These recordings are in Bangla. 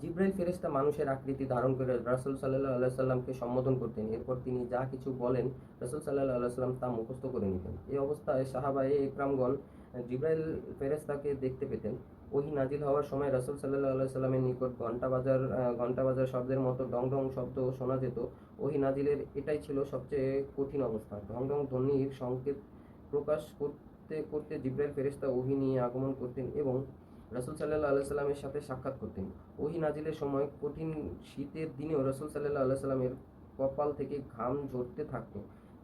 জিব্রাইল ফেরেস্তা মানুষের আকৃতি ধারণ করে রাসুল সাল্লাহ আলাইহি সাল্লামকে সম্বোধন করতেন। এরপর তিনি যা কিছু বলেন, রাসূল সাল্লাহ আলাইহি সাল্লাম তা মুখস্থ করে নিতেন। এই অবস্থায় সাহাবায়ে একরামগণ জিব্রাইল ফেরেশতাকে দেখতে পেতেন। ওহি নাজিল হওয়ার সময় রাসুল সাল্লাহ আলাইহি সাল্লামের নিকট ঘণ্টা বাজার ঘণ্টা বাজার শব্দের মতো ডং ডং শব্দ শোনা যেত। ওহি নাজিলের এটাই ছিল সবচেয়ে কঠিন অবস্থা। ঢং ঢং ধ্বনির সংকেত প্রকাশ করতে করতে জিব্রাইল ফেরেশতা ওহি নিয়ে আগমন করতেন এবং রাসূল সাল্লাল্লাহু আলাইহি সাল্লামের সাথে সাক্ষাৎ করতেন। ওহি নাজিলের সময় কঠিন শীতের দিনেও রাসূল সাল্লাহ আলাইহি সাল্লামের কপাল থেকে ঘাম ঝরতে থাকত।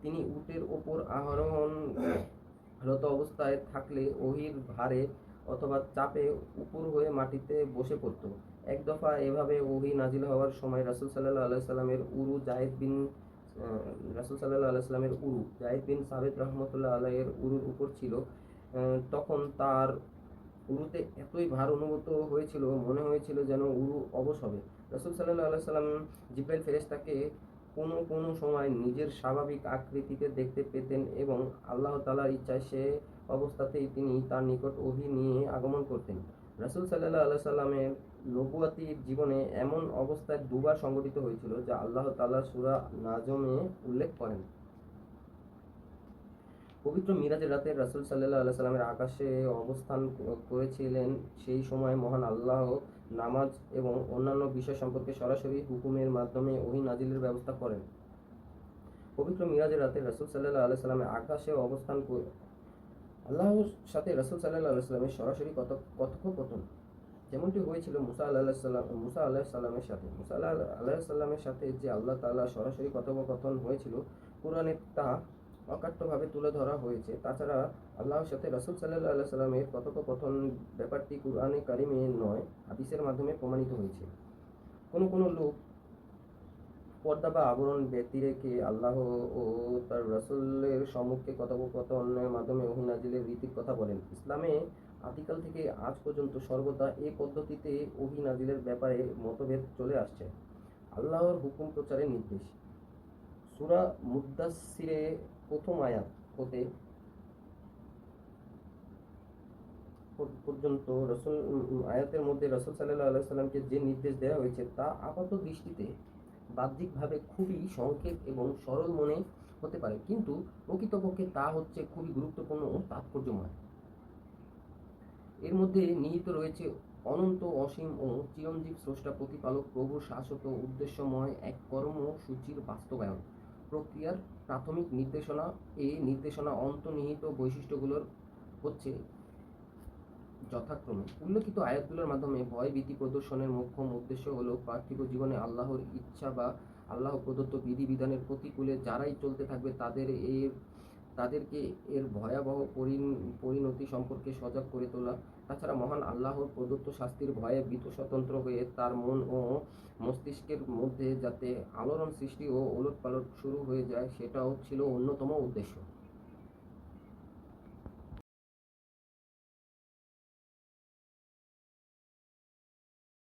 তিনি উটের ওপর আরোহণ রত অবস্থায় থাকলে ওহির ভারে অথবা চাপে উপর হয়ে মাটিতে বসে পড়তো। এক দফা এভাবে ওহি নাজিল হওয়ার সময় রাসূল সাল্লাল্লাহু আলাইহি সাল্লামের উরু জায়েদ বিন রাসুল সাল্লাল্লাহু আলাইহি সাল্লামের উরু জায়েদ বিন সাবিত রহমতুল্লাহ আলাইয়ের উরুর উপর ছিল। তখন তার উরুতে এতই ভার অনুভূত হয়েছিল, মনে হয়েছিল যেন উরু অবশ হবে। রসুল সাল্লাহ আল্লাহ সাল্লাম জিব্রাইল ফেরেশতাকে কোনো কোনো সময় নিজের স্বাভাবিক আকৃতিতে দেখতে পেতেন এবং আল্লাহ তালার ইচ্ছায় সে অবস্থাতেই তিনি তার নিকট ওহি নিয়ে আগমন করতেন। রসুল সাল্লাহ আল্লাহ সাল্লামের নবুয়াতি জীবনে এমন অবস্থায় দুবার সংঘটিত হয়েছিল যা আল্লাহ তালা সুরা নাজমে উল্লেখ করেন। পবিত্র মিরাজের রাতে রাসূল সাল্লাহ আলাইহি সাল্লামের আকাশে অবস্থান করেছিলেন, সেই সময় মহান আল্লাহ নামাজ এবং অন্যান্য বিষয় সম্পর্কে সরাসরি হুকুমের মাধ্যমে ওহি নাজিলের ব্যবস্থা করেন। পবিত্র মিরাজের রাতে রাসূল সাল্লাহ আলাইহি সাল্লামের আকাশে অবস্থান আল্লাহর সাথে রাসূল সাল্লাহ আলাইহি সাল্লামের সরাসরি কথ- কথোপকথন। যেমনটি হয়েছিল মুসা আল্লাহ সাল্লাম মুসা আল্লাহ সাল্লামের সাথে। মুসা আল্লাহ আল্লাহ সাল্লামের সাথে যে আল্লাহ তাআলা সরাসরি কথোপকথন হয়েছিল, কোরআনে তা অকাট্যভাবে তুলে ধরা হয়েছে। তাছাড়া আল্লাহর সাথে রাসূল সাল্লাল্লাহু আলাইহি সাল্লামের কথোপকথন ব্যাপারটি কুরআনে কারিমে নয়, হাদিসের মাধ্যমে প্রমাণিত হয়েছে। কোনো কোনো লোক পর্দা বা আবরণ ব্যক্তি রেখে আল্লাহ ও তার রাসূলের সম্মুখে কথোপকথনের মাধ্যমে ওহী নাজিলের রীতির কথা বলেন। ইসলামে আদিকাল থেকে আজ পর্যন্ত সর্বদা এই পদ্ধতিতে ওহী নাজিলের ব্যাপারে মতভেদ চলে আসছে। আল্লাহর হুকুম প্রচারের নির্দেশ। সূরা মুদ্দাসসিরে প্রথম আয়াত হতে পর্যন্ত রসুল আয়াতের মধ্যে রসুল সাল্লাহ আলাইহি সাল্লামকে যে নির্দেশ দেওয়া হয়েছে তা আপাত দৃষ্টিতে বাহ্যিকভাবে খুবই সংক্ষেপ এবং সরল মনে হতে পারে। কিন্তু প্রকৃতপক্ষে তা হচ্ছে খুবই গুরুত্বপূর্ণ ও তাৎপর্যময়। এর মধ্যে নিহিত রয়েছে অনন্ত, অসীম ও চিরঞ্জীব স্রষ্টা প্রতিপালক, প্রভুর শাশ্বত উদ্দেশ্যময় এক কর্মসূচির বাস্তবায়ন। প্রক্রিয়ার প্রাথমিক নির্দেশনা এই নির্দেশনা অন্তর্নিহিত বৈশিষ্ট্যগুলোর হচ্ছে যথাক্রমে। উল্লেখিত আয়াতগুলোর মাধ্যমে ভয়, ভীতি প্রদর্শনের মুখ্য উদ্দেশ্য হলো পার্থিব জীবনে আল্লাহর ইচ্ছা বা আল্লাহ প্রদত্ত বিধিবিধানের প্রতিকূলে যারাই চলতে থাকবে তাদের এর তাদেরকে এর ভয়াবহ পরিণতি সম্পর্কে সজাগ করে তোলা। তাছাড়া মহান আল্লাহর প্রদত্ত শাস্তির ভয়ে ভীত স্বতন্ত্র হয়ে তার মন ও মস্তিষ্কের মধ্যে যাতে আলোড়ন সৃষ্টি ও ওলটপালট শুরু হয়ে যায়, সেটাও ছিল অন্যতম উদ্দেশ্য।